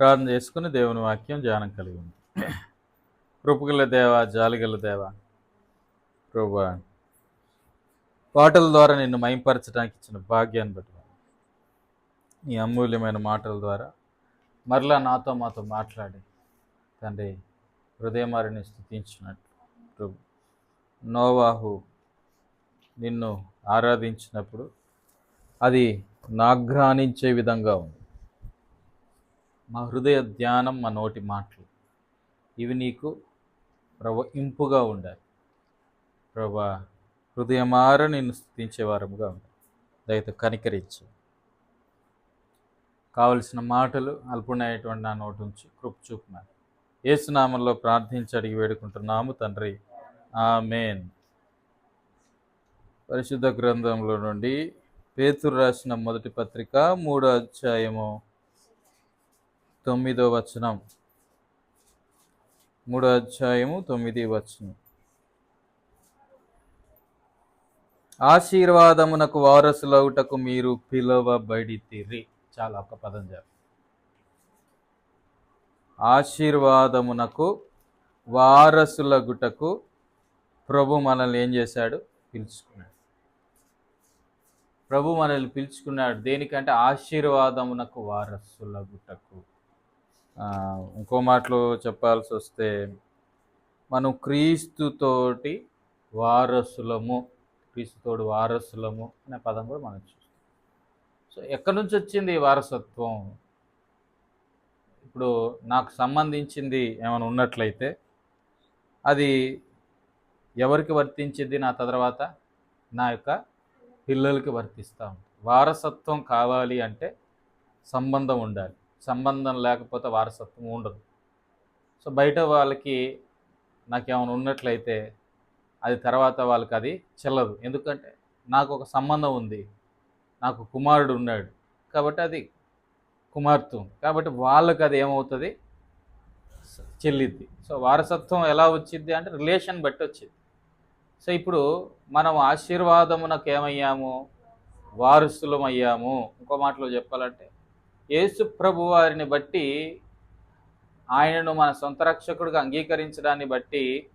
ప్రార్థన చేసుకుని దేవుని వాక్యం ధ్యానం కలిగి ఉంది. కృపగల దేవ జాలిగల దేవ ప్రభు పాటల ద్వారా నిన్ను మైంపరచడానికి ఇచ్చిన భాగ్యాన్ని బట్టి నీ అమూల్యమైన మాటల ద్వారా మరలా నాతో మాతో మాట్లాడి తండ్రి హృదయమారిని స్థుతించినట్లు ప్రభు. నోవాహు నిన్ను ఆరాధించినప్పుడు అది నాగ్రానించే విధంగా ఉంది. మా హృదయ ధ్యానం మా నోటి మాటలు. ఇవి నీకు ప్రభ ఇంపుగా ఉండాలి. ప్రభా హృదయమార నిన్ను స్థుతించేవారముగా ఉండాలి. దయతో కనికరించు. కావలసిన మాటలు అల్పునైనటువంటి నా నోటి నుంచి కృప్ చూపున్నారు ఏసునామంలో ప్రార్థించి అడిగి వేడుకుంటున్నాము తండ్రి. ఆమెన్. పరిశుద్ధ గ్రంథంలో నుండి పేతురు రాసిన మొదటి పత్రిక మూడో అధ్యాయము తొమ్మిదో వచనం. మూడో అధ్యాయము తొమ్మిది వచనం. ఆశీర్వాదమునకు వారసులవుటకు మీరు పిలువబడితిరి. చాలా ఒక పదం చెప్ప. ఆశీర్వాదమునకు వారసులగుటకు ప్రభు మనల్ని ఏం చేశాడు? పిలుచుకున్నాడు. ప్రభు మనల్ని పిలుచుకున్నాడు. దేనికంటే ఆశీర్వాదమునకు వారసులగుటకు. ఆ, ఇంకో మాటలో చెప్పాల్సి వస్తే మనం క్రీస్తుతోటి వారసులము క్రీస్తుతోడు వారసులము అనే పదం కూడా మనం చూస్తాం. సో ఎక్కడి నుంచి వచ్చింది ఈ వారసత్వం? ఇప్పుడు నాకు సంబంధించింది ఏమైనా ఉన్నట్లయితే అది ఎవరికి వర్తించింది నా తర్వాత? నా యొక్క పిల్లలకి వర్తిస్తాం వారసత్వం కావాలి అంటే సంబంధం ఉండాలి. సంబంధం లేకపోతే వారసత్వం ఉండదు. సో బయట వాళ్ళకి నాకేమైనా ఉన్నట్లయితే అది తర్వాత వాళ్ళకి అది చెల్లదు. ఎందుకంటే నాకు ఒక సంబంధం ఉంది. నాకు కుమారుడు ఉన్నాడు. కాబట్టి అది కుమార్తె కాబట్టి వాళ్ళకి అది ఏమవుతుంది? చెల్లిద్ది. సో వారసత్వం ఎలా వచ్చింది అంటే రిలేషన్ బట్టి వచ్చింది సో ఇప్పుడు మనం ఆశీర్వాదమునకు ఏమయ్యాము? వారసులం అయ్యాము ఇంకో మాటలో చెప్పాలంటే యేసుప్రభు వారిని బట్టి ఆయనను మన సొంత రక్షకుడిగా అంగీకరించడాన్ని బట్టి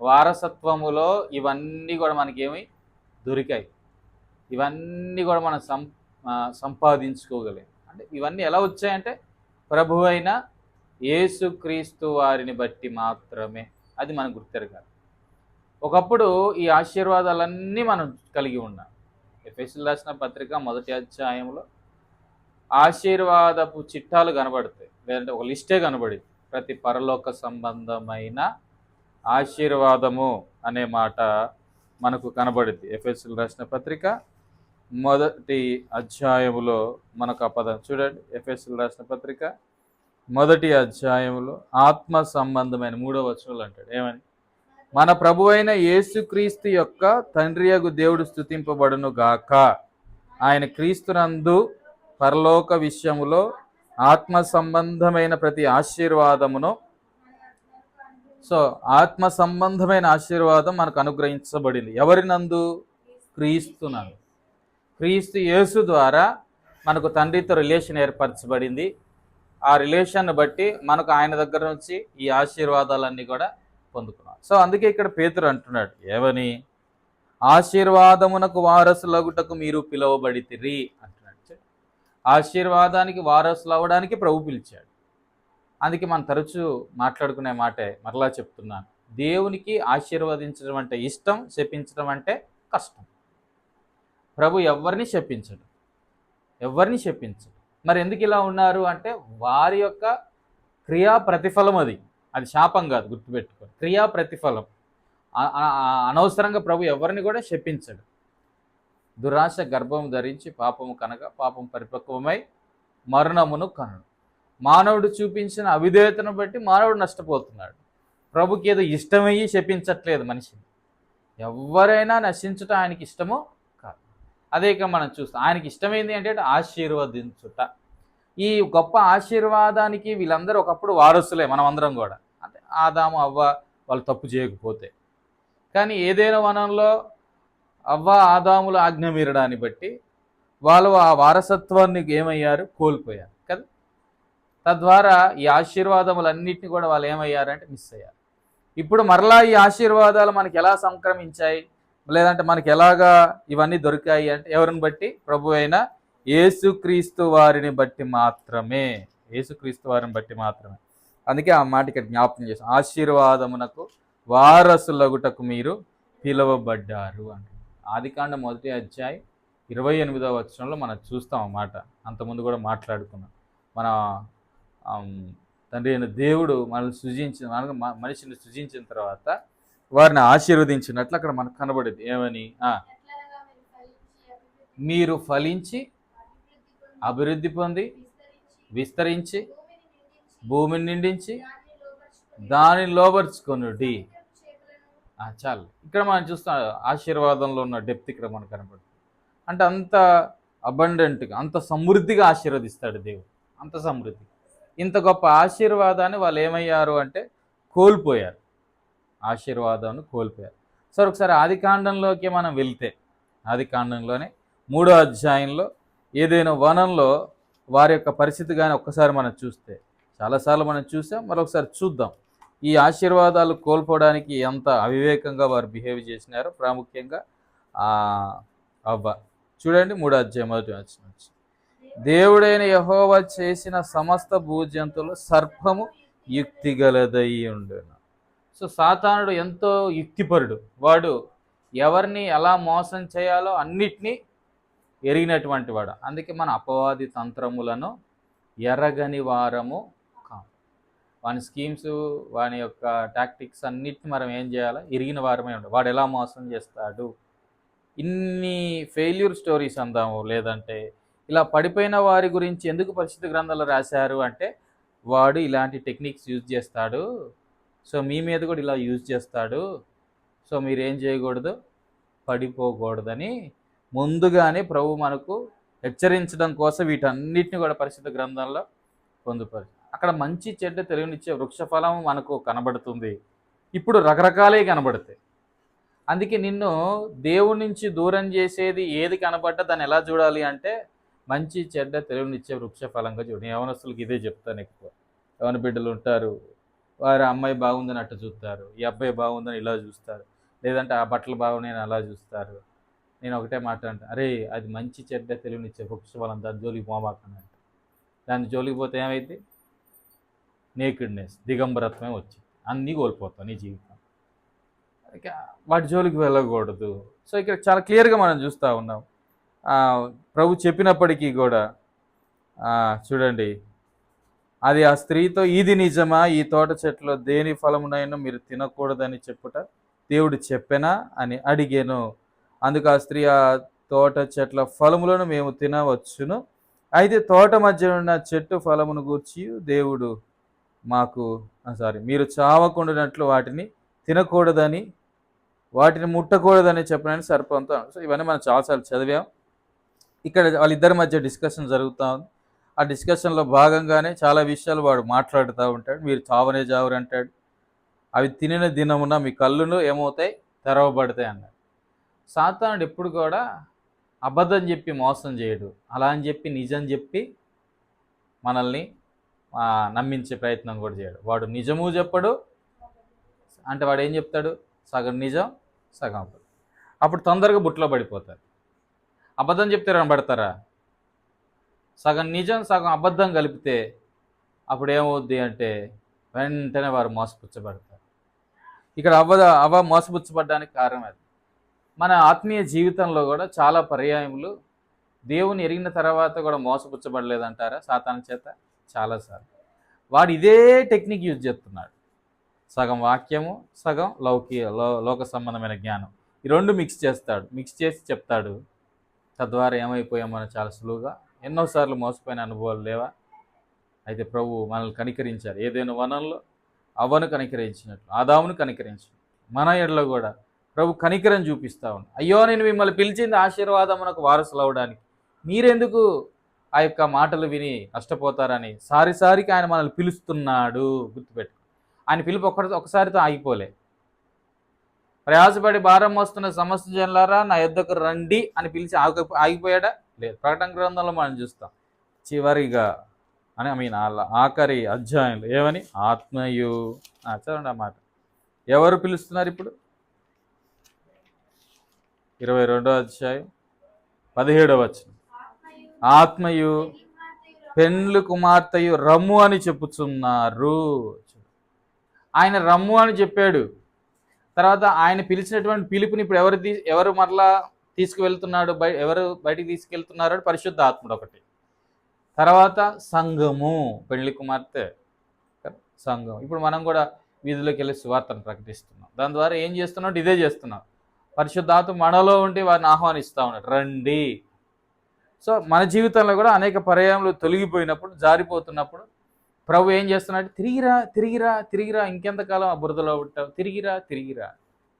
వారసత్వములో ఇవన్నీ కూడా మనకేమి దొరికాయి. ఇవన్నీ కూడా మనం సం సంపాదించుకోగలిగాం. అంటే ఇవన్నీ ఎలా వచ్చాయంటే ప్రభు అయిన యేసుక్రీస్తు వారిని బట్టి మాత్రమే. అది మనం గుర్తెరగాలి. ఒకప్పుడు ఈ ఆశీర్వాదాలన్నీ మనం కలిగి ఉన్నాం. ఎఫ్ఎస్ఎల్ రాసిన పత్రిక మొదటి అధ్యాయంలో ఆశీర్వాదపు చిట్టాలు కనబడతాయి. లేదంటే ఒక లిస్టే కనబడి ప్రతి పరలోక సంబంధమైన ఆశీర్వాదము అనే మాట మనకు కనబడింది. ఎఫ్ఎస్ఎల్ రాసిన పత్రిక మొదటి అధ్యాయములో మనకు ఆ పదం చూడండి. ఎఫ్ఎస్ఎల్ రాసిన పత్రిక మొదటి అధ్యాయములో ఆత్మ సంబంధమైన మూడో వచనంలో అంటాడు. ఏమని? మన ప్రభు అయిన యేసుక్రీస్తు యొక్క తండ్రియగు దేవుడు స్థుతింపబడును గాక. ఆయన క్రీస్తునందు పరలోక విషయములో ఆత్మ సంబంధమైన ప్రతి ఆశీర్వాదమును సో ఆత్మ సంబంధమైన ఆశీర్వాదం మనకు అనుగ్రహించబడింది. ఎవరినందు క్రీస్తునందు క్రీస్తు యేసు ద్వారా మనకు తండ్రితో రిలేషన్ ఏర్పరచబడింది. ఆ రిలేషన్ బట్టి మనకు ఆయన దగ్గర నుంచి ఈ ఆశీర్వాదాలన్నీ కూడా పొందుకున్నాం. సో అందుకే ఇక్కడ పేతురు అంటున్నాడు ఏమని? ఆశీర్వాదమునకు వారసులగుటకు మీరు పిలువబడితిరి అని. ఆశీర్వాదానికి వారసులు అవ్వడానికి ప్రభు పిలిచాడు. అందుకే మనం తరచూ మాట్లాడుకునే మాటే మరలా చెప్తున్నాను. దేవునికి ఆశీర్వదించడం అంటే ఇష్టం శపించడం అంటే కష్టం. ప్రభు ఎవరిని శపించడు. ఎవరిని శపించడు. మరి ఎందుకు ఇలా ఉన్నారు అంటే వారి యొక్క క్రియా ప్రతిఫలం అది. అది శాపం కాదు గుర్తుపెట్టుకో క్రియా ప్రతిఫలం. అనవసరంగా ప్రభు ఎవరిని కూడా శపించడు. దురాశ గర్భం ధరించి పాపము కనుక పాపం పరిపక్వమై మరణమును కనడు మానవుడు చూపించిన అవిధేయతను బట్టి మానవుడు నష్టపోతున్నాడు. ప్రభుకి ఏదో ఇష్టమయ్యి శపించట్లేదు మనిషిని. ఎవరైనా నశించటం ఆయనకి ఇష్టమో కాదు. అదే ఇక మనం చూస్తాం. ఆయనకి ఇష్టమైంది అంటే ఆశీర్వదించుట. ఈ గొప్ప ఆశీర్వాదానికి వీళ్ళందరూ ఒకప్పుడు వారసులే మనం అందరం కూడా. అంటే ఆదాము అవ్వ వాళ్ళు తప్పు చేయకపోతే. కానీ ఏదైనా వనంలో అవ్వ ఆదాముల ఆజ్ఞ మీరడాన్ని బట్టి వాళ్ళు ఆ వారసత్వాన్ని ఏమయ్యారు? కోల్పోయారు కదా? తద్వారా ఈ ఆశీర్వాదములన్నింటినీ కూడా వాళ్ళు ఏమయ్యారంటే మిస్ అయ్యారు. ఇప్పుడు మరలా ఈ ఆశీర్వాదాలు మనకి ఎలా సంక్రమించాయి? లేదంటే మనకి ఎలాగా ఇవన్నీ దొరికాయి అంటే ఎవరిని బట్టి? ప్రభు అయిన యేసుక్రీస్తు వారిని బట్టి మాత్రమే. యేసుక్రీస్తు వారిని బట్టి మాత్రమే. అందుకే ఆ మాట ఇక్కడ జ్ఞాపకం చేస్తాం ఆశీర్వాదమునకు వారసులగుటకు మీరు పిలువబడ్డారు అంటే ఆదికాండ మొదటి అధ్యాయం ఇరవై ఎనిమిదవ వచనంలో మనం చూస్తాం అన్నమాట అంతకుముందు కూడా మాట్లాడుకున్నాం. మన తండ్రి అయిన దేవుడు మనల్ని సృజించిన మన మ- మనిషిని సృజించిన తర్వాత వారిని ఆశీర్వదించినట్లు అక్కడ మనకు కనబడేది. ఏమని? మీరు ఫలించి అభివృద్ధి పొంది విస్తరించి భూమిని నిండించి దానిని లోబర్చుకొని డి చాలు. ఇక్కడ మనం చూస్తాం ఆశీర్వాదంలో ఉన్న డెప్త్ ఇక్కడ మనకు కనపడుతుంది. అంటే అంత అబండెంట్గా అంత సమృద్ధిగా ఆశీర్వదిస్తాడు దేవుడు. అంత సమృద్ధి. ఇంత గొప్ప ఆశీర్వాదాన్ని వాళ్ళు ఏమయ్యారు అంటే కోల్పోయారు. ఆశీర్వాదాన్ని కోల్పోయారు. సరే ఒకసారి ఆది కాండంలోకి మనం వెళ్తే ఆది కాండంలోనే మూడో అధ్యాయంలో ఏదైనా వనంలో వారి యొక్క పరిస్థితి కానీ ఒక్కసారి మనం చూస్తే చాలాసార్లు మనం చూసాం మరొకసారి చూద్దాం. ఈ ఆశీర్వాదాలు కోల్పోవడానికి ఎంత అవివేకంగా వారు బిహేవ్ చేసినారో ప్రాముఖ్యంగా అవ్వ. చూడండి మూడో అధ్యాయం మొదటి వచ్చిన దేవుడైన యహోవా చేసిన సమస్త భూజంతులు సర్పము యుక్తి గలదై ఉండును. సో సాతానుడు ఎంతో యుక్తిపరుడు. వాడు ఎవరిని ఎలా మోసం చేయాలో అన్నిటినీ ఎరిగినటువంటి వాడు. అందుకే మన అపవాది తంత్రములను ఎరగని వారము వాని స్కీమ్స్ వాని యొక్క టాక్టిక్స్ అన్నిటిని మనం ఏం చేయాలి? ఇరిగిన వారమే ఉండాలి. వాడు ఎలా మోసం చేస్తాడు? ఇన్ని ఫెయిల్యూర్ స్టోరీస్ అందాము లేదంటే ఇలా పడిపోయిన వారి గురించి ఎందుకు పరిశుద్ధ గ్రంథాలు రాశారు అంటే వాడు ఇలాంటి టెక్నిక్స్ యూజ్ చేస్తాడు. సో మీ మీద కూడా ఇలా యూజ్ చేస్తాడు. సో మీరు ఏం చేయకూడదు? పడిపోకూడదని ముందుగానే ప్రభు మనకు హెచ్చరించడం కోసం వీటన్నిటిని కూడా పరిశుద్ధ గ్రంథంలో పొందుపరి అక్కడ మంచి చెడ్డ తెలివినిచ్చే వృక్షఫలం మనకు కనబడుతుంది. ఇప్పుడు రకరకాలే కనబడతాయి. అందుకే నిన్ను దేవుడి నుంచి దూరం చేసేది ఏది కనబడ్డా దాన్ని ఎలా చూడాలి అంటే మంచి చెడ్డ తెలివినిచ్చే వృక్షఫలంగా చూడండి. యవనస్తులకి ఇదే చెప్తాను ఎక్కువ. యవన బిడ్డలు ఉంటారు వారి అమ్మాయి బాగుందని అట్టు చూస్తారు ఈ అబ్బాయి బాగుందని ఇలా చూస్తారు లేదంటే ఆ బట్టలు బాగున్నాయని అలా చూస్తారు. నేను ఒకటే మాట అంటే అరే అది మంచి చెడ్డ తెలివినిచ్చే వృక్షఫలం దాని జోలికి పోమాకని అంట. దాని జోలికి పోతే ఏమైంది నేకిడ్నెస్ దిగంబరత్వమే వచ్చింది అన్నీ కోల్పోతాం నీ జీవితం. వాటి జోలికి వెళ్ళకూడదు. సో ఇక్కడ చాలా క్లియర్గా మనం చూస్తూ ఉన్నాం. ప్రభు చెప్పినప్పటికీ కూడా చూడండి అది ఆ స్త్రీతో ఇది నిజమా? ఈ తోట చెట్లో దేని ఫలమునైనా మీరు తినకూడదని చెప్పుట దేవుడు చెప్పెనా? అని అడిగాను. అందుకు ఆ స్త్రీ ఆ తోట చెట్ల ఫలములను మేము తినవచ్చును. అయితే తోట మధ్య ఉన్న చెట్టు ఫలమును గూర్చి దేవుడు మాకు సారీ మీరు చావకుండానట్లు వాటిని తినకూడదని వాటిని ముట్టకూడదని చెప్పనని సర్పంతో సో ఇవన్నీ మనం చాలాసార్లు చదివాం. ఇక్కడ వాళ్ళిద్దరి మధ్య డిస్కషన్ జరుగుతూ ఉంది. ఆ డిస్కషన్లో భాగంగానే చాలా విషయాలు వాడు మాట్లాడుతూ ఉంటాడు. మీరు చావనే చావరు అంటాడు. అవి తినిన దినమున మీ కళ్ళును ఏమవుతాయి? తెరవబడతాయి అన్నాడు. సాతానుడు ఎప్పుడు కూడా అబద్ధం చెప్పి మోసం చేయడు. అలా అని చెప్పి నిజం చెప్పి మనల్ని నమ్మించే ప్రయత్నం కూడా చేయడు. వాడు నిజము చెప్పడు అంటే వాడు ఏం చెప్తాడు? సగం నిజం సగం అబద్ధం. అప్పుడు తొందరగా బుట్లో పడిపోతారు. అబద్ధం చెప్తే పడతారా? సగం నిజం సగం అబద్ధం కలిపితే అప్పుడు ఏమవుద్ది అంటే వెంటనే వారు మోసపుచ్చబడతారు. ఇక్కడ అవ్వ అవ్వ మోసపుచ్చబడడానికి కారణం అది. మన ఆత్మీయ జీవితంలో కూడా చాలా పర్యాయములు దేవుని ఎరిగిన తర్వాత కూడా మోసపుచ్చబడలేదంటారా సాతాను చేత? చాలాసార్లు వాడు ఇదే టెక్నిక్ యూజ్ చేస్తున్నాడు. సగం వాక్యము సగం లౌకిక లో లోక సంబంధమైన జ్ఞానం. ఈ రెండు మిక్స్ చేస్తాడు. మిక్స్ చేసి చెప్తాడు తద్వారా ఏమైపోయామో చాలా సులువుగా. ఎన్నోసార్లు మోసపోయిన అనుభవాలు లేవా? అయితే ప్రభు మనల్ని కనికరించారు ఏదైనా వనంలో అవ్వను కనికరించినట్లు ఆదామును కనికరించినట్లు మన ఎడలో కూడా ప్రభు కనికరం చూపిస్తా ఉన్నాడు. అయ్యో నేను మిమ్మల్ని పిలిచింది ఆశీర్వాదమునకు వారసులు అవడానికి మీరెందుకు ఆ యొక్క మాటలు విని నష్టపోతారని సారిసారికి ఆయన మనల్ని పిలుస్తున్నాడు. గుర్తుపెట్టు ఆయన పిలుపు ఒక్క ఒకసారితో ఆగిపోలే. ప్రయాసపడి భారం మోస్తున్న సమస్త జనులారా నా యుద్ధకు రండి అని పిలిచి ఆగి ఆగిపోయాడా? లేదు. ప్రకటన గ్రంథంలో మనం చూస్తాం. చివరిగా అని ఐ మీన్ ఆఖరి అధ్యాయంలో ఏమని? ఆత్మయు. చదవండి ఆ మాట. ఎవరు పిలుస్తున్నారు ఇప్పుడు? ఇరవై రెండో అధ్యాయం పదిహేడవ వచనం. ఆత్మయు ఆత్మయు కుమార్తెయు రమ్ము పెండ్లు కుమార్తెయు రమ్ము అని చెప్పుచున్నారు. ఆయన రమ్ము అని చెప్పాడు. తర్వాత ఆయన పిలిచినటువంటి పిలుపుని ఇప్పుడు ఎవరు తీ ఎవరు మరలా తీసుకువెళ్తున్నాడు బయ ఎవరు బయటికి తీసుకెళ్తున్నారో పరిశుద్ధ ఆత్ముడు ఒకటి. తర్వాత సంఘము పెళ్ళి కుమార్తె సంఘం. ఇప్పుడు మనం కూడా వీధిలోకి వెళ్ళి సువార్తను ప్రకటిస్తున్నాం. దాని ద్వారా ఏం చేస్తున్నాడు ఇదే చేస్తున్నాం పరిశుద్ధాత్మ మనలో ఉండి వారిని ఆహ్వానిస్తూ ఉన్నాడు. రండి. సో మన జీవితంలో కూడా అనేక పర్యాయములు తొలగిపోయినప్పుడు జారిపోతున్నప్పుడు ప్రభు ఏం చేస్తున్నాడు? తిరిగిరా తిరిగిరా తిరిగిరా ఇంకెంతకాలం ఆ బురదలో ఉంటావు? తిరిగిరా తిరిగిరా.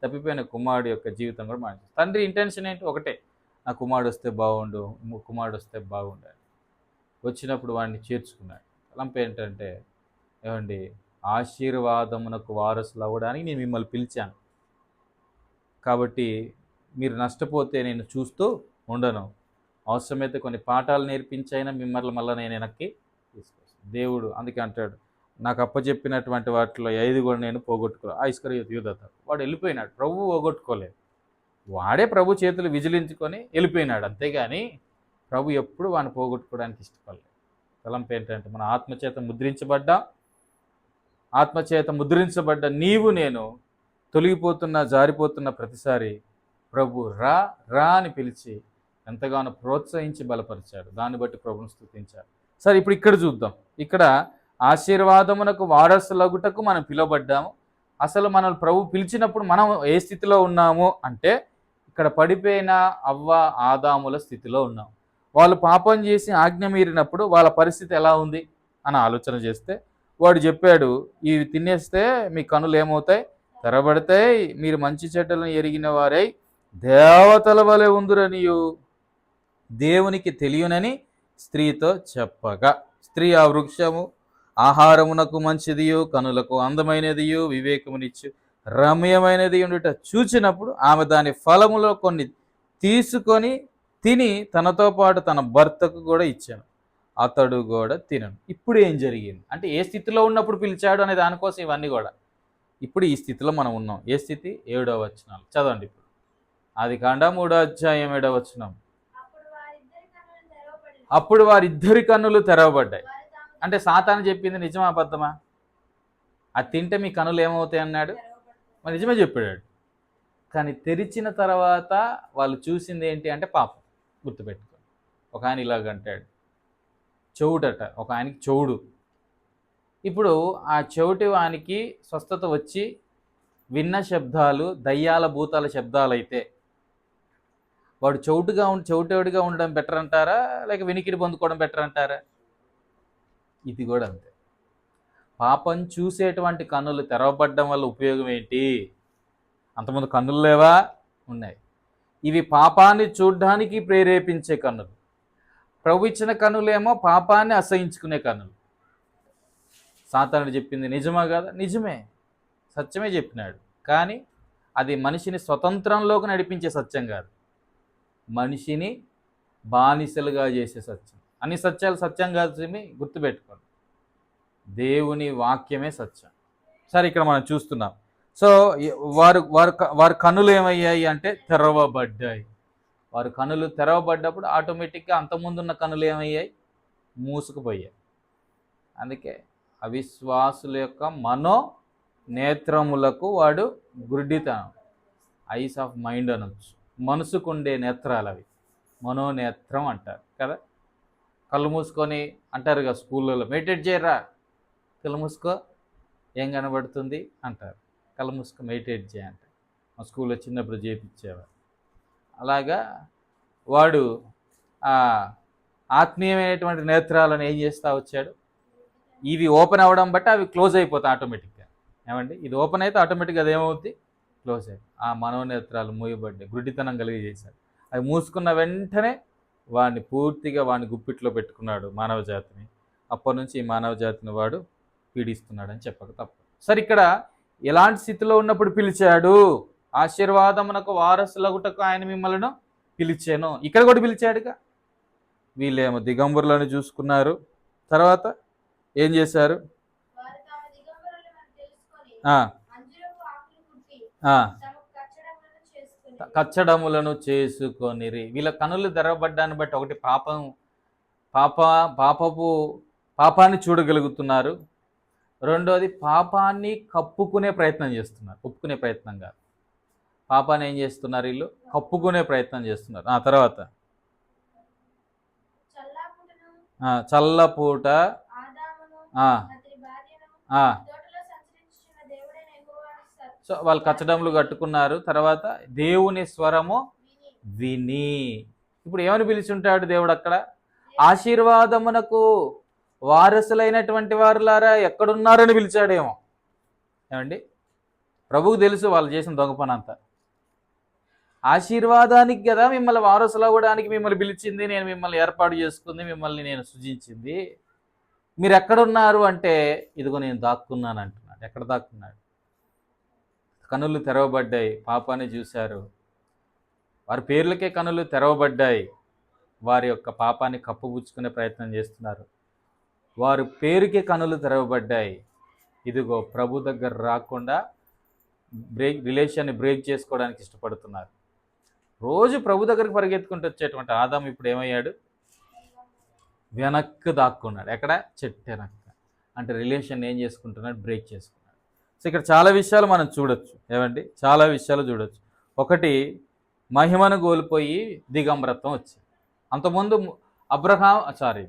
తప్పిపోయిన కుమారుడు యొక్క జీవితం కూడా మనం తండ్రి ఇంటెన్షన్ ఏంటి? ఒకటే. నా కుమారుడు వస్తే బాగుండు కుమారుడు వస్తే బాగుండు వచ్చినప్పుడు వాడిని చేర్చుకున్నాడు. తలంపు ఏంటంటే ఏమండి ఆశీర్వాదమునకు వారసులు అవ్వడానికి నేను మిమ్మల్ని పిలిచాను. కాబట్టి మీరు నష్టపోతే నేను చూస్తూ ఉండను. అవసరమైతే కొన్ని పాఠాలు నేర్పించైనా మిమ్మల్ని మళ్ళీ నేను వెనక్కి తీసుకొస్తాను. దేవుడు అందుకే అంటాడు నాకు అప్పచెప్పినటువంటి వాటిలో ఐదు కూడా నేను పోగొట్టుకోలేదు ఐశ్వర్య యూదత వాడు వెళ్ళిపోయినాడు. ప్రభు పోగొట్టుకోలేదు. వాడే ప్రభు చేతులు విజిలించుకొని వెళ్ళిపోయినాడు. అంతేగాని ప్రభు ఎప్పుడు వాడిని పోగొట్టుకోవడానికి ఇష్టపడలేదు. తలంపు ఏంటంటే మన ఆత్మచేత ముద్రించబడ్డా ఆత్మచేత ముద్రించబడ్డ నీవు నేను తొలగిపోతున్న జారిపోతున్న ప్రతిసారి ప్రభు రా రా అని పిలిచి ఎంతగానో ప్రోత్సహించి బలపరిచాడు. దాన్ని బట్టి ప్రభుని స్థుతించాడు సరే ఇప్పుడు ఇక్కడ చూద్దాం. ఇక్కడ ఆశీర్వాదమునకు వారసులగుటకు మనం పిలువబడ్డాము. అసలు మనల్ని ప్రభు పిలిచినప్పుడు మనం ఏ స్థితిలో ఉన్నాము అంటే ఇక్కడ పడిపోయిన అవ్వ ఆదాముల స్థితిలో ఉన్నాం. వాళ్ళు పాపం చేసి ఆజ్ఞ మీరినప్పుడు వాళ్ళ పరిస్థితి ఎలా ఉంది అని ఆలోచన చేస్తే వాడు చెప్పాడు ఇవి తినేస్తే మీ కనులు ఏమవుతాయి? తెరబడతాయి. మీరు మంచి చెడ్డలను ఎరిగిన వారై దేవతల వలె ఉందిరనియు. దేవునికి తెలియనని స్త్రీతో చెప్పగా స్త్రీ ఆ వృక్షము ఆహారమునకు మంచిదియు కనులకు అందమైనదియు వివేకమునిచ్చు రమ్యమైనది ఉండుట చూచినప్పుడు ఆమె దాని ఫలములో కొన్ని తీసుకొని తిని తనతో పాటు తన భర్తకు కూడా ఇచ్చాను. అతడు కూడా తినను. ఇప్పుడు ఏం జరిగింది? అంటే ఏ స్థితిలో ఉన్నప్పుడు పిలిచాడు అనే దానికోసం ఇవన్నీ కూడా. ఇప్పుడు ఈ స్థితిలో మనం ఉన్నాం. ఏ స్థితి? ఏడో వచనాలు. చదవండి ఇప్పుడు. అది కాండ మూడో అధ్యాయం ఏడో వచనం అప్పుడు వారిద్దరి కన్నులు తెరవబడి అప్పుడు వారిద్దరి కన్నులు తెరవబడ్డాయి. అంటే సాతాను చెప్పింది నిజమా అబద్ధమా? అది తింటే మీ కనులు ఏమవుతాయి అన్నాడు? మరి నిజమే చెప్పాడు. కానీ తెరిచిన తర్వాత వాళ్ళు చూసింది ఏంటి అంటే పాపం. గుర్తుపెట్టుకో. ఒక ఆయన ఇలాగ అంటాడు. చెవుడట. ఒక ఆయనకి చెవుడు. ఇప్పుడు ఆ చెవిటి వానికి స్వస్థత వచ్చి విన్న శబ్దాలు దయ్యాల భూతాల శబ్దాలు అయితే వాడు చౌటుగా ఉండి చౌటేవుడిగా ఉండడం బెటర్ అంటారా? లేక వెనికిడి పొందుకోవడం బెటర్ అంటారా? ఇది కూడా అంతే. పాపం చూసేటువంటి కన్నులు తెరవబడ్డం వల్ల ఉపయోగం ఏంటి? అంతకుముందు కన్నులు లేవా? ఉన్నాయి. ఇవి పాపాన్ని చూడ్డానికి ప్రేరేపించే కన్నులు. ప్రభు ఇచ్చిన కన్నులేమో పాపాన్ని అసహించుకునే కన్నులు. సాతానుడు చెప్పింది నిజమా కదా? నిజమే. సత్యమే చెప్పినాడు. కానీ అది మనిషిని స్వతంత్రంలోకి నడిపించే సత్యం కాదు. మనిషిని బానిసలుగా చేసే సత్యం. అన్ని సత్యాలు సత్యం కాదు గుర్తుపెట్టుకోండి. దేవుని వాక్యమే సత్యం. సరే ఇక్కడ మనం చూస్తున్నాం. సో వారు వారు క- వారి కన్నులు ఏమయ్యాయి అంటే తెరవబడ్డాయి. వారి కన్నులు తెరవబడ్డప్పుడు ఆటోమేటిక్గా అంతకుముందున్న కన్నులు ఏమయ్యాయి? మూసుకుపోయాయి. అందుకే అవిశ్వాసుల యొక్క మనో నేత్రములకు వాడు గుడ్డితనం ఐస్ ఆఫ్ మైండ్ అనొచ్చు. మనసుకుండే నేత్రాలు అవి. మనోనేత్రం అంటారు కదా? కళ్ళు మూసుకొని అంటారు కదా స్కూళ్ళలో మెడిటేట్ చేయరా? కళ్ళు మూసుకో ఏం కనబడుతుంది? అంటారు. కళ్ళు మూసుకో మెడిటేట్ చేయంటారు మా స్కూల్లో చిన్నప్పుడు చేపించేవారు. అలాగా వాడు ఆత్మీయమైనటువంటి నేత్రాలను ఏం చేస్తూ వచ్చాడు? ఇవి ఓపెన్ అవ్వడం బట్టి అవి క్లోజ్ అయిపోతాయి ఆటోమేటిక్గా. ఏమండి? ఇది ఓపెన్ అయితే ఆటోమేటిక్గా అది ఏమవుద్ది? క్లోజ్ అయ్యి ఆ మనోనేత్రాలు మూయబడ్డాయి. గుడ్డితనం కలిగి చేశారు. అవి మూసుకున్న వెంటనే వాడిని పూర్తిగా వాడిని గుప్పిట్లో పెట్టుకున్నాడు మానవ జాతిని అప్పటి నుంచి ఈ మానవ జాతిని వాడు పీడిస్తున్నాడని చెప్పక తప్ప. సరే ఇక్కడ ఎలాంటి స్థితిలో ఉన్నప్పుడు పిలిచాడు? ఆశీర్వాదమునకు వారసులగుటకు ఆయన మిమ్మల్ని పిలిచాను. ఇక్కడ కూడా పిలిచాడుగా? వీళ్ళేమో దిగంబరులను చూసుకున్నారు. తర్వాత ఏం చేశారు? కచ్చడములను చేసుకుని కచ్చడములను చేసుకొనిరి. వీళ్ళ కనులు తెరవబడ్డాన్ని బట్టి ఒకటి పాపం పాప పాపపు పాపాన్ని చూడగలుగుతున్నారు. రెండోది పాపాన్ని కప్పుకునే ప్రయత్నం చేస్తున్నారు ఒప్పుకునే ప్రయత్నం కాదు పాపాన్ని ఏం చేస్తున్నారు వీళ్ళు? కప్పుకునే ప్రయత్నం చేస్తున్నారు. ఆ తర్వాత చల్లాపుటను ఆ, చల్లపూట ఆదామును ఆ, అతని భార్యను ఆ, తోటలో సంచరించుచున్న దేవుడైన యెహోవాను సో వాళ్ళు కచ్చడములు కట్టుకున్నారు. తర్వాత దేవుని స్వరము విని. ఇప్పుడు ఏమని పిలుచుంటాడు దేవుడు అక్కడ? ఆశీర్వాదమునకు వారసులైనటువంటి వారులారా ఎక్కడున్నారని పిలిచాడేమో. ఏమండి? ప్రభువుకు తెలుసు వాళ్ళు చేసిన దొంగ పని అంతా. ఆశీర్వాదానికి కదా మిమ్మల్ని వారసులు అవ్వడానికి మిమ్మల్ని పిలిచింది నేను మిమ్మల్ని ఏర్పాటు చేసుకుంది మిమ్మల్ని నేను సృజించింది. మీరు ఎక్కడున్నారు అంటే ఇదిగో నేను దాక్కున్నాను అంటున్నాడు. ఎక్కడ దాక్కున్నాడు? కనులు తెరవబడ్డాయి. పాపాన్ని చూశారు. వారి పేర్లకే కనులు తెరవబడ్డాయి. వారి యొక్క పాపాన్ని కప్పుపుచ్చుకునే ప్రయత్నం చేస్తున్నారు. వారి పేరుకే కనులు తెరవబడ్డాయి. ఇదిగో ప్రభు దగ్గర రాకుండా బ్రేక్ రిలేషన్ని బ్రేక్ చేసుకోవడానికి ఇష్టపడుతున్నారు. రోజు ప్రభు దగ్గరికి పరిగెత్తుకుంటూ వచ్చేటువంటి ఆదాం ఇప్పుడు ఏమయ్యాడు? వెనక్కు దాక్కున్నాడు. ఎక్కడ? చెట్టు వెనక్కి. అంటే రిలేషన్ ఏం చేసుకుంటున్నాడు? బ్రేక్ చేసుకుంటున్నాడు. సో ఇక్కడ చాలా విషయాలు మనం చూడొచ్చు. ఏమండి? చాలా విషయాలు చూడొచ్చు. ఒకటి మహిమను కోల్పోయి దిగంబరత్వం వచ్చింది. అంతకుముందు అబ్రహాం సారీ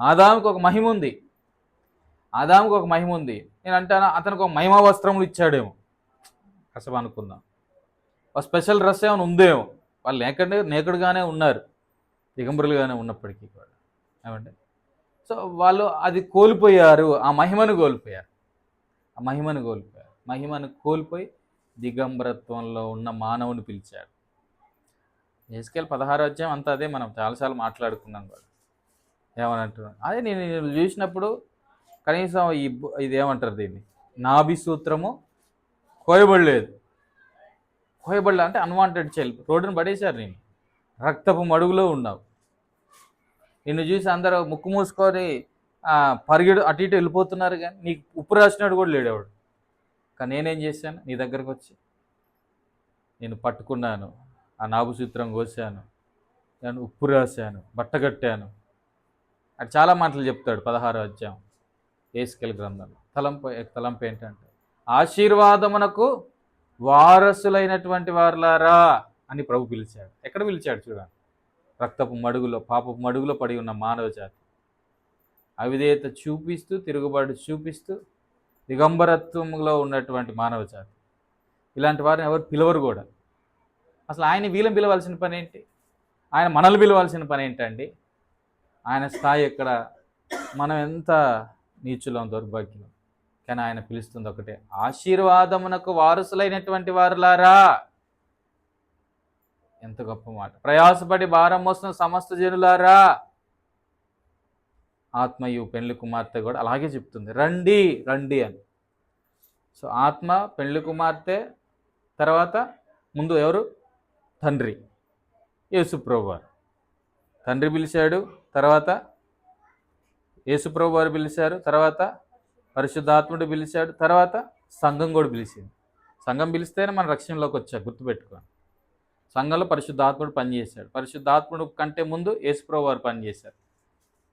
ఆదాముకు ఒక మహిమ ఉంది. ఆదాముకు ఒక మహిమ ఉంది. నేను అంటాను అతనికి ఒక మహిమ వస్త్రములు ఇచ్చాడేమో. కాసేపు అనుకుందాం. ఒక స్పెషల్ డ్రెస్ ఏమైనా ఉందేమో. వాళ్ళు నేకడ్ నేకడుగానే ఉన్నారు. దిగంబరులుగానే ఉన్నప్పటికీ కూడా. ఏమంటే సో వాళ్ళు అది కోల్పోయారు ఆ మహిమను కోల్పోయారు. ఆ మహిమను కోల్పోయారు. మహిమను కోల్పోయి దిగంబరత్వంలో ఉన్న మానవుని పిలిచాడు. ఎస్కేల్ పదహారు అధ్యాయం అంతా అదే మనం చాలాసార్లు మాట్లాడుకున్నాం కూడా ఏమని అదే నేను చూసినప్పుడు కనీసం ఈ ఇది ఏమంటారు దీన్ని? నాభి సూత్రము కోయబడలేదు. కోయబడలే అంటే అన్వాంటెడ్ చైల్డ్ రోడ్డును పడేశారు నేను రక్తపు మడుగులో ఉన్నావు. నిన్ను చూసి అందరూ ముక్కు మూసుకొని పరిగెడు అటు ఇటు వెళ్ళిపోతున్నారు కానీ నీకు ఉప్పు రాసినాడు కూడా లేడేవాడు కానీ నేనేం చేశాను? నీ దగ్గరకు వచ్చి నేను పట్టుకున్నాను ఆ నాభి సూత్రం కోసాను నేను ఉప్పు రాశాను బట్ట కట్టాను. అది చాలా మాటలు చెప్తాడు పదహారు అధ్యాయం ఏసుకెల్ గ్రంథంలో. తలంపు తలంపు ఏంటంటే ఆశీర్వాదమునకు వారసులైనటువంటి వారులారా అని ప్రభు పిలిచాడు. ఎక్కడ పిలిచాడు చూడండి. రక్తపు మడుగులో పాపపు మడుగులో పడి ఉన్న మానవ జాతి. అవిధేయత చూపిస్తూ తిరుగుబాటు చూపిస్తూ దిగంబరత్వంలో ఉన్నటువంటి మానవ జాతి. ఇలాంటి వారిని ఎవరు పిలవరు కూడా. అసలు ఆయన వీళ్ళని పిలవాల్సిన పని ఏంటి? ఆయన మనల్ని పిలవాల్సిన పని ఏంటండి? ఆయన స్థాయి ఎక్కడ? మనం ఎంత నీచులం దౌర్భాగ్యం కానీ ఆయన పిలుస్తుంది ఒకటే ఆశీర్వాదమునకు వారసులైనటువంటి వారులారా! ఎంత గొప్ప మాట. ప్రయాసపడి భారం మోస్తున్న సమస్త జనులారా! ఆత్మయు పెండ్లి కుమార్తె కూడా అలాగే చెప్తుంది. రండి రండి అని. సో ఆత్మ పెండ్లి కుమార్తె తర్వాత ముందు ఎవరు? తండ్రి. యేసుప్రభు వారు తండ్రి పిలిచాడు తర్వాత యేసుప్రభు వారు పిలిచారు తర్వాత పరిశుద్ధాత్ముడు పిలిచాడు తర్వాత సంఘం కూడా పిలిచింది. సంఘం పిలిస్తేనే మన రక్షణలోకి వచ్చా గుర్తుపెట్టుకోండి. సంఘంలో పరిశుద్ధాత్ముడు పనిచేశాడు. పరిశుద్ధాత్ముడు కంటే ముందు యేసుప్రభు వారు పనిచేశారు.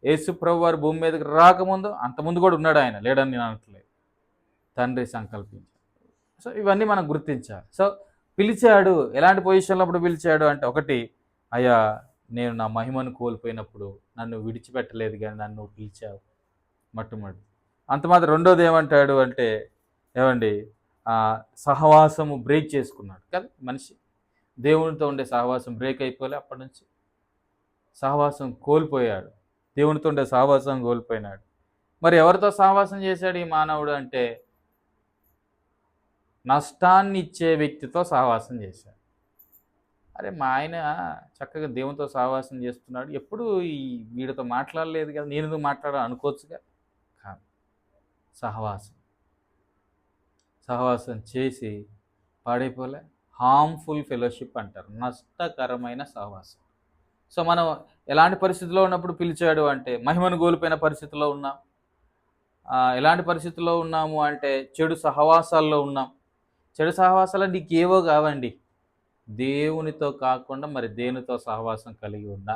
యేసుప్రభు వారు భూమి మీదకి రాకముందు అంతకుముందు కూడా ఉన్నాడు ఆయన లేడని నేను అనట్లేదు. తండ్రి సంకల్పించాడు. సో ఇవన్నీ మనం గుర్తించాలి. సో పిలిచాడు ఎలాంటి పొజిషన్లో అప్పుడు పిలిచాడు అంటే ఒకటి అయ్యా నేను నా మహిమను కోల్పోయినప్పుడు నన్ను విడిచిపెట్టలేదు కానీ నన్ను పిలిచావు. మొట్టమొదటి. అంత మాత్రం రెండోది ఏమంటాడు అంటే ఏమండి సహవాసము బ్రేక్ చేసుకున్నాడు కదా మనిషి. దేవునితో ఉండే సహవాసం బ్రేక్ అయిపోలే అప్పటి నుంచి. సహవాసం కోల్పోయాడు. దేవునితో ఉండే సహవాసం కోల్పోయినాడు. మరి ఎవరితో సహవాసం చేశాడు ఈ మానవుడు అంటే నష్టాన్ని ఇచ్చే వ్యక్తితో సహవాసం చేశాడు. అరే మా ఆయన చక్కగా దేవునితో సహవాసం చేస్తున్నాడు. ఎప్పుడు ఈ వీడితో మాట్లాడలేదు కదా నేను ఎందుకు మాట్లాడాలి అనుకోవచ్చుగా? కాదు. సహవాసం సహవాసం చేసి పాడైపోలే. హార్మ్ఫుల్ ఫెలోషిప్ అంటారు. నష్టకరమైన సహవాసం సో మనం ఎలాంటి పరిస్థితిలో ఉన్నప్పుడు పిలిచాడు అంటే మహిమను కోల్పోయిన పరిస్థితిలో ఉన్నాం. ఎలాంటి పరిస్థితిలో ఉన్నాము అంటే చెడు సహవాసాల్లో ఉన్నాం. చెడు సహవాసాలు నీకు ఏవో కావండి. దేవునితో కాకుండా మరి దేనితో సహవాసం కలిగి ఉన్నా?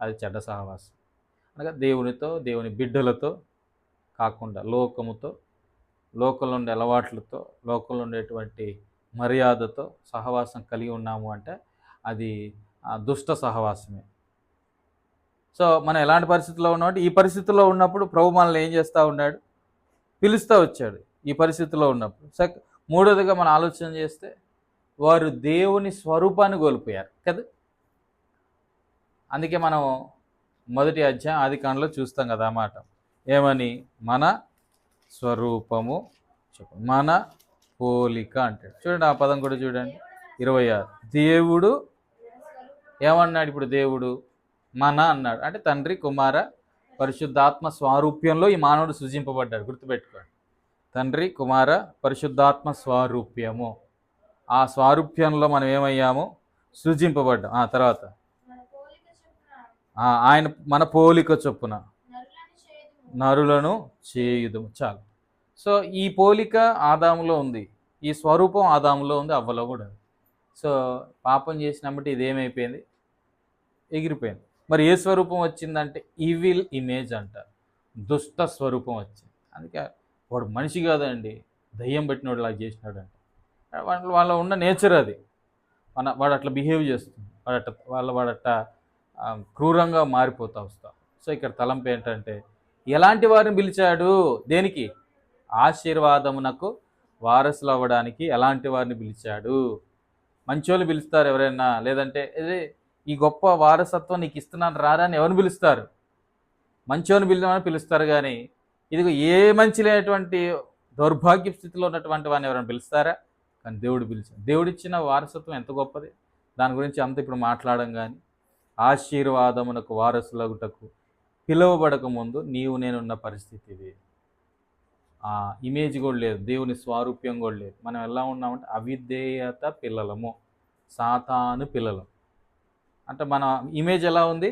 అది చెడ్డ సహవాసం. అనగా దేవునితో దేవుని బిడ్డలతో కాకుండా లోకముతో లోకంలో ఉండే అలవాట్లతో లోకంలో ఉండేటువంటి మర్యాదతో సహవాసం కలిగి ఉన్నాము అంటే అది దుష్ట సహవాసమే. సో మనం ఎలాంటి పరిస్థితుల్లో ఉన్నామంటే ఈ పరిస్థితుల్లో ఉన్నప్పుడు ప్రభు మనల్ని ఏం చేస్తూ ఉన్నాడు? పిలుస్తూ వచ్చాడు ఈ పరిస్థితిలో ఉన్నప్పుడు. సక్ మూడోదిగా మనం ఆలోచన చేస్తే వారు దేవుని స్వరూపాన్ని కోల్పోయారు కదా? అందుకే మనం మొదటి అధ్యాయం ఆది కాండలో చూస్తాం కదా మాట. ఏమని? మన స్వరూపము చెప్పు. మన పోలిక అంటాడు. చూడండి ఆ పదం కూడా చూడండి. ఇరవై ఆరు. దేవుడు ఏమన్నాడు ఇప్పుడు దేవుడు? మన అన్నాడు. అంటే తండ్రి కుమార పరిశుద్ధాత్మ స్వారూప్యంలో ఈ మానవుడు సృజింపబడ్డాడు. గుర్తుపెట్టుకోండి. తండ్రి కుమార పరిశుద్ధాత్మ స్వారూప్యము. ఆ స్వారూప్యంలో మనం ఏమయ్యాము? సృజింపబడ్డాం. ఆ తర్వాత. ఆయన మన పోలిక చొప్పున. నరులను చేయదు చేయుదు చాలు. సో ఈ పోలిక ఆదాములో ఉంది. ఈ స్వరూపం ఆదాములో ఉంది అవ్వలో కూడా సో పాపం చేసినప్పుడు ఇదేమైపోయింది? ఎగిరిపోయింది. మరి ఏ స్వరూపం వచ్చిందంటే ఈవిల్ ఇమేజ్ అంటారు. దుష్ట స్వరూపం వచ్చింది. అందుకే వాడు మనిషి కాదండి దయ్యం పెట్టినోడు ఇలా చేసినాడు అంటే వాళ్ళ వాళ్ళ ఉన్న నేచర్ అది. మన వాడు అట్లా బిహేవ్ చేస్తుంది. వాడట వాళ్ళ వాడట క్రూరంగా మారిపోతా వస్తా. సో ఇక్కడ తలంపు ఏంటంటే ఎలాంటి వారిని పిలిచాడు? దేనికి? ఆశీర్వాదమునకు వారసులు అవ్వడానికి ఎలాంటి వారిని పిలిచాడు? మంచోళ్ళు పిలుస్తారు ఎవరైనా? లేదంటే ఈ గొప్ప వారసత్వం నీకు ఇస్తున్నాను రారా అని ఎవరిని పిలుస్తారు? మంచోని పిలుదామని పిలుస్తారు కానీ ఇదిగో ఏ మంచి లేనటువంటి దౌర్భాగ్య స్థితిలో ఉన్నటువంటి వాడిని ఎవరైనా పిలుస్తారా? కానీ దేవుడు పిలిచాడు. దేవుడిచ్చిన వారసత్వం ఎంత గొప్పది? దాని గురించి అంత ఇప్పుడు మాట్లాడడం కానీ ఆశీర్వాదమునకు వారసులగుటకు పిలువబడక ముందు నీవు నేనున్న పరిస్థితి ఇది. ఆ ఇమేజ్ కూడా లేదు దేవుని స్వారూప్యం కూడా లేదు. మనం ఎలా ఉన్నామంటే అవిధేయత పిల్లలము సాతాను పిల్లలం. అంటే మన ఇమేజ్ ఎలా ఉంది?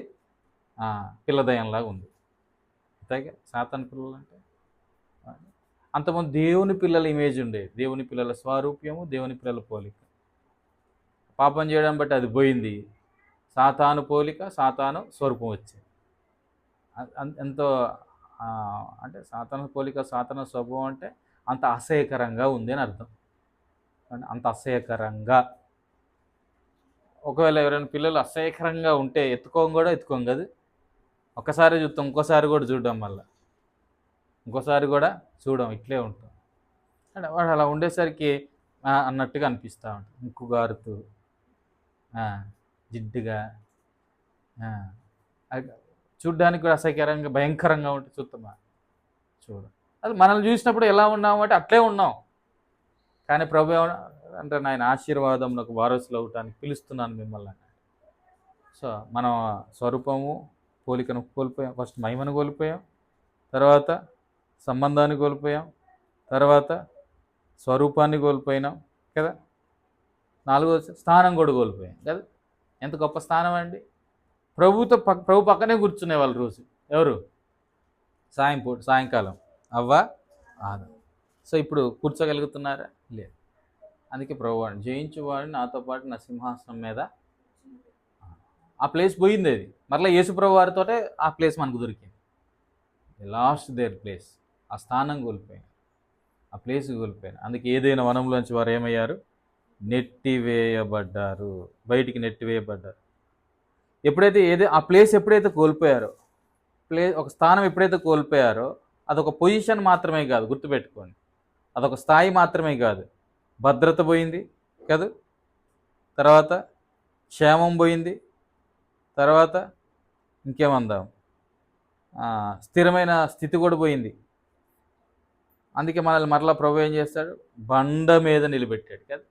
పిల్లదయంలాగా ఉంది. అంతేగా? సాతాను పిల్లలు అంటే అంతమంది దేవుని పిల్లల ఇమేజ్ ఉండేది. దేవుని పిల్లల స్వారూప్యము దేవుని పిల్లల పోలిక. పాపం చేయడం బట్టి అది పోయింది. సాతాను పోలిక సాతాను స్వరూపం వచ్చింది. ఎంతో అంటే సాతాను పోలిక సాతాను స్వభావం అంటే అంత అసహ్యకరంగా ఉంది అని అర్థం. అంత అసహ్యకరంగా. ఒకవేళ ఎవరైనా పిల్లలు అసహ్యకరంగా ఉంటే ఎత్తుకోం కూడా ఎత్తుకోం కదా. ఒక్కసారి చూస్తాం ఇంకోసారి కూడా చూడడం వల్ల. ఇంకోసారి కూడా చూడడం ఇట్లే ఉంటాం. అంటే వాడు అలా ఉండేసరికి అన్నట్టుగా అనిపిస్తూ ఉంటుంది. ముక్కు గారుతూ జిడ్డుగా చూడ్డానికి కూడా అసహ్యకరంగా భయంకరంగా ఉంటుంది చూస్తామా చూడ. అది మనల్ని చూసినప్పుడు ఎలా ఉన్నాము అంటే అట్లే ఉన్నాం. కానీ ప్రభు ఏమన్నా అంటే నాయన ఆశీర్వాదంలోకి నాకు వారసులు అవటానికి పిలుస్తున్నాను మిమ్మల్ని. సో మనం స్వరూపము పోలికను కోల్పోయాం. ఫస్ట్ మహిమను కోల్పోయాం. తర్వాత సంబంధాన్ని కోల్పోయాం. తర్వాత స్వరూపాన్ని కోల్పోయినాం కదా. నాలుగో స్థానం కూడా కోల్పోయాం కదా. ఎంత గొప్ప స్థానం అండి. ప్రభుతో పక్ ప్రభు పక్కనే కూర్చునే వాళ్ళు రోజు. ఎవరు? సాయంపూ సాయంకాలం. అవ్వ ఆదా. సో ఇప్పుడు కూర్చోగలుగుతున్నారా? లేదు. అందుకే ప్రభువాడు వాడిని జయించువాడు నాతో పాటు నా సింహాసనం మీద ఆ ప్లేస్ పోయింది అది. మరలా యేసుప్రభు వారితో ఆ ప్లేస్ మనకు దొరికింది. లాస్ట్ దేర్ ప్లేస్ ఆ స్థానం కోల్పోయాను ఆ ప్లేస్ కోల్పోయాను అందుకే ఏదైనా వనంలోంచి వారు ఏమయ్యారు? నెట్టివేయబడ్డారు బయటికి నెట్టివేయబడ్డారు ఎప్పుడైతే ఏదో ఆ ప్లేస్ ఎప్పుడైతే కోల్పోయారో ప్లే ఒక స్థానం ఎప్పుడైతే కోల్పోయారో అదొక పొజిషన్ మాత్రమే కాదు. గుర్తుపెట్టుకోండి. అదొక స్థాయి మాత్రమే కాదు. భద్రత పోయింది కదా? తర్వాత క్షేమం పోయింది. తర్వాత ఇంకేమందాం? స్థిరమైన స్థితి కూడా పోయింది. అందుకే మనల్ని మరలా ప్రభు ఏం చేస్తాడు? బండ మీద నిలబెట్టాడు కదా?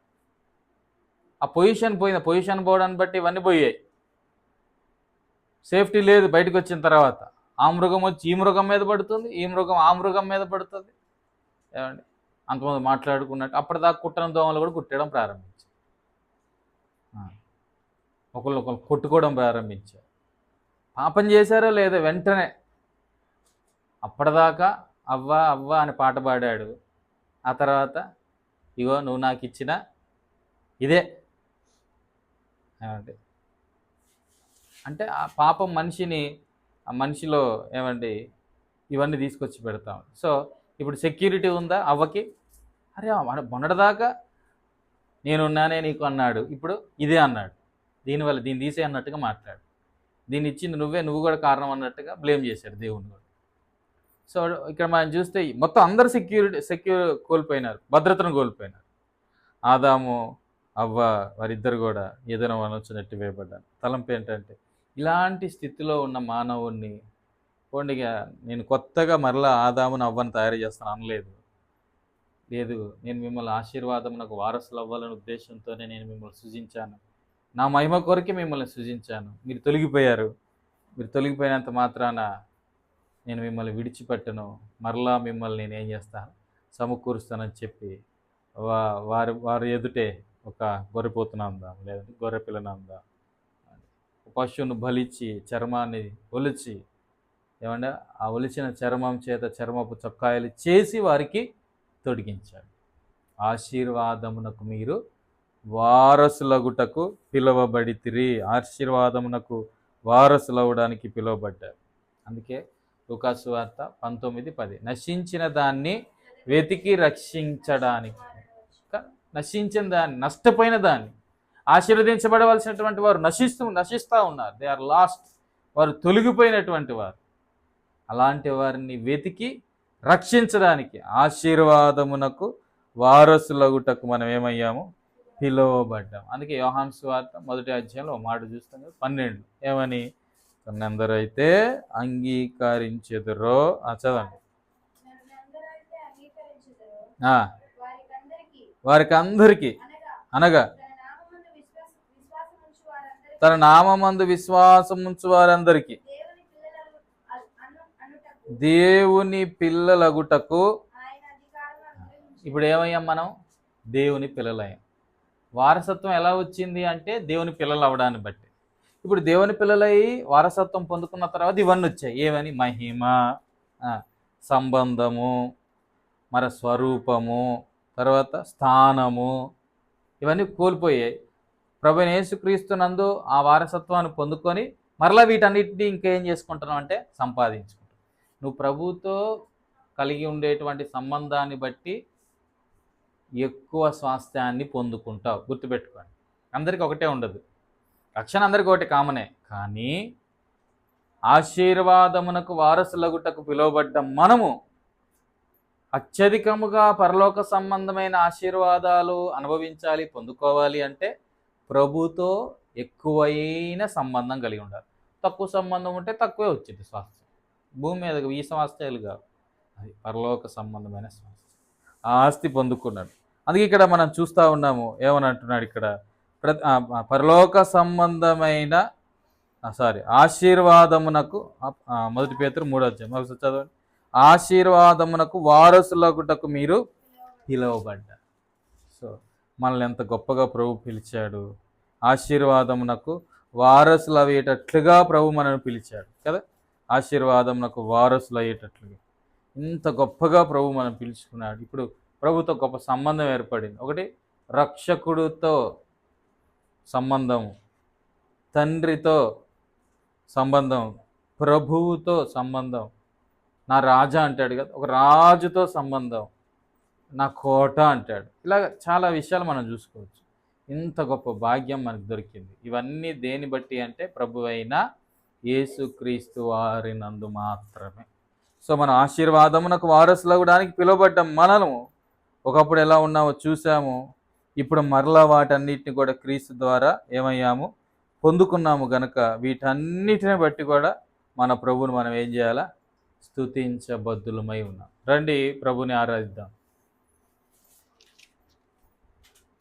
ఆ పొజిషన్ పోయింది పొజిషన్ పోవడాన్ని బట్టి ఇవన్నీ పోయాయి. సేఫ్టీ లేదు బయటకు వచ్చిన తర్వాత. ఆ మృగం వచ్చి ఈ మృగం మీద పడుతుంది ఈ మృగం ఆ మృగం మీద పడుతుంది. ఏమండి? అంతమంది మాట్లాడుకున్నట్టు అప్పటిదాకా కుట్టని దోమలు కూడా కుట్టడం ప్రారంభించారు. ఒకళ్ళు ఒకళ్ళు కొట్టుకోవడం ప్రారంభించారు. పాపం చేశారో లేదో వెంటనే అప్పటిదాకా అవ్వ అవ్వ అని పాట పాడాడు. ఆ తర్వాత ఇగో నువ్వు నాకు ఇచ్చిన ఇదే. ఏమంటే అంటే ఆ పాపం మనిషిని ఆ మనిషిలో ఏమండి? ఇవన్నీ తీసుకొచ్చి పెడతాం. సో ఇప్పుడు సెక్యూరిటీ ఉందా అవ్వకి? అరే మన మొన్నటిదాకా నేనున్నానే నీకు అన్నాడు. ఇప్పుడు ఇదే అన్నాడు. దీనివల్ల దీన్ని తీసే అన్నట్టుగా మాట్లాడు. దీన్ని ఇచ్చింది నువ్వే నువ్వు కూడా కారణం అన్నట్టుగా బ్లేమ్ చేశాడు దేవుని కూడా. సో ఇక్కడ మనం చూస్తే మొత్తం అందరు సెక్యూరిటీ సెక్యూర్ కోల్పోయినారు. భద్రతను కోల్పోయినారు. ఆదాము అవ్వ వారిద్దరు కూడా ఏదైనా వనొచ్చినట్టు వేయబడ్డారు. తలంపు ఏంటంటే ఇలాంటి స్థితిలో ఉన్న మానవుణ్ణి పోండిగా నేను కొత్తగా మరలా ఆదామును అవ్వని తయారు చేస్తాను అనలేదు. లేదు నేను మిమ్మల్ని ఆశీర్వాదం నాకు వారసులు అవ్వాలనే ఉద్దేశంతోనే నేను మిమ్మల్ని సృజించాను. నా మహిమ కొరకే మిమ్మల్ని సృజించాను. మీరు తొలగిపోయారు. మీరు తొలగిపోయినంత మాత్రాన నేను మిమ్మల్ని విడిచిపెట్టను. మరలా మిమ్మల్ని నేను ఏం చేస్తాను సమకూరుస్తానని చెప్పి వా వారి వారి ఎదుటే ఒక గొర్రెపోతున అందాం లేదంటే గొర్రె పిల్లనందా అందాం పశువును బలిచి చర్మాన్ని ఒలిచి ఏమంటే ఆ ఒలిచిన చర్మం చేత చర్మపు చొక్కాయలు చేసి వారికి తొడిగించాడు. ఆశీర్వాదమునకు మీరు వారసులగుటకు పిలువబడి తిరిగి ఆశీర్వాదమునకు వారసులవడానికి పిలువబడ్డారు. అందుకే లుకాసు వార్త పంతొమ్మిది పది. నశించిన దాన్ని వెతికి రక్షించడానికి నశించిన దాన్ని నష్టపోయిన దాన్ని ఆశీర్వదించబడవలసినటువంటి వారు నశిస్తూ నశిస్తూ ఉన్నారు. దే ఆర్ లాస్ట్ వారు తొలగిపోయినటువంటి వారు. అలాంటి వారిని వెతికి రక్షించడానికి ఆశీర్వాదమునకు వారసులగుటకు మనం ఏమయ్యాము పిలువబడ్డాం. అందుకే యోహాన్ వార్త మొదటి అధ్యాయంలో మాట చూస్తాం కదా పన్నెండు. ఏమని? కొందరైతే అంగీకరించెదరో? ఆ, చదవండి. వారికి అందరికీ అనగా తన నామమందు నామందు విశ్వాసం ఉంచు వారందరికీ. దేవుని పిల్లలగుటకు ఇప్పుడు ఏమయ్యాం మనం? దేవుని పిల్లలయ్యాం. వారసత్వం ఎలా వచ్చింది అంటే దేవుని పిల్లలు అవడాన్ని బట్టి. ఇప్పుడు దేవుని పిల్లలయ్యి వారసత్వం పొందుకున్న తర్వాత ఇవన్నీ వచ్చాయి. ఏమని? మహిమ సంబంధము మర స్వరూపము తర్వాత స్థానము ఇవన్నీ కోల్పోయాయి. ప్రభు యేసుక్రీస్తునందు ఆ వారసత్వాన్ని పొందుకొని మరలా వీటన్నిటిని ఇంకేం చేసుకుంటున్నాం అంటే సంపాదించు నువ్వు ప్రభుతో కలిగి ఉండేటువంటి సంబంధాన్ని బట్టి ఎక్కువ స్వాస్థ్యాన్ని పొందుకుంటావు. గుర్తుపెట్టుకోండి. అందరికీ ఒకటే ఉండదు. రక్షణ అందరికీ ఒకటి కామనే. కానీ ఆశీర్వాదమునకు వారసులగుటకు పిలువబడ్డ మనము అత్యధికముగా పరలోక సంబంధమైన ఆశీర్వాదాలు అనుభవించాలి పొందుకోవాలి అంటే ప్రభుతో ఎక్కువైన సంబంధం కలిగి ఉండాలి. తక్కువ సంబంధం ఉంటే తక్కువే వచ్చింది స్వాస్థ్యం. భూమి మీద ఈ స్వాస్థ్యాలు అది పరలోక సంబంధమైన స్వాస్థ్యం. ఆ ఆస్తి పొందుకున్నాడు. అందుకే ఇక్కడ మనం చూస్తూ ఉన్నాము ఏమని అంటున్నాడు ఇక్కడ? ప్రతి పరలోక సంబంధమైన సారీ ఆశీర్వాదమునకు మొదటి పేతురు మూడో అధ్యాయం. ఒకసారి చదవండి. ఆశీర్వాదమునకు వారసులకుటకు మీరు పిలువబడ్డారు. సో మనల్ని ఎంత గొప్పగా ప్రభు పిలిచాడు. ఆశీర్వాదమునకు వారసులు అవేటట్లుగా ప్రభు మనల్ని పిలిచాడు. కదా? ఆశీర్వాదం నాకు వారసులు అయ్యేటట్లుగా ఇంత గొప్పగా ప్రభు మనం పిలుచుకున్నాడు. ఇప్పుడు ప్రభుతో గొప్ప సంబంధం ఏర్పడింది. ఒకటి రక్షకుడితో సంబంధం తండ్రితో సంబంధం ప్రభువుతో సంబంధం. నా రాజా అంటాడు కదా ఒక రాజుతో సంబంధం నా కోట అంటాడు. ఇలా చాలా విషయాలు మనం చూసుకోవచ్చు. ఇంత గొప్ప భాగ్యం మనకు దొరికింది. ఇవన్నీ దేని బట్టి అంటే ప్రభు అయిన యేసుక్రీస్తు వారి నందు మాత్రమే. సో మన ఆశీర్వాదమునకు వారసులు అవ్వడానికి పిలువబడ్డం మనము ఒకప్పుడు ఎలా ఉన్నామో చూసాము ఇప్పుడు మరలా వాటన్నిటిని కూడా క్రీస్తు ద్వారా ఏమయ్యాము? పొందుకున్నాము గనక వీటన్నిటిని బట్టి కూడా మన ప్రభుని మనం ఏం చేయాలా? స్తుతించబద్దులమై ఉన్నాం. రండి ప్రభుని ఆరాధిద్దాం.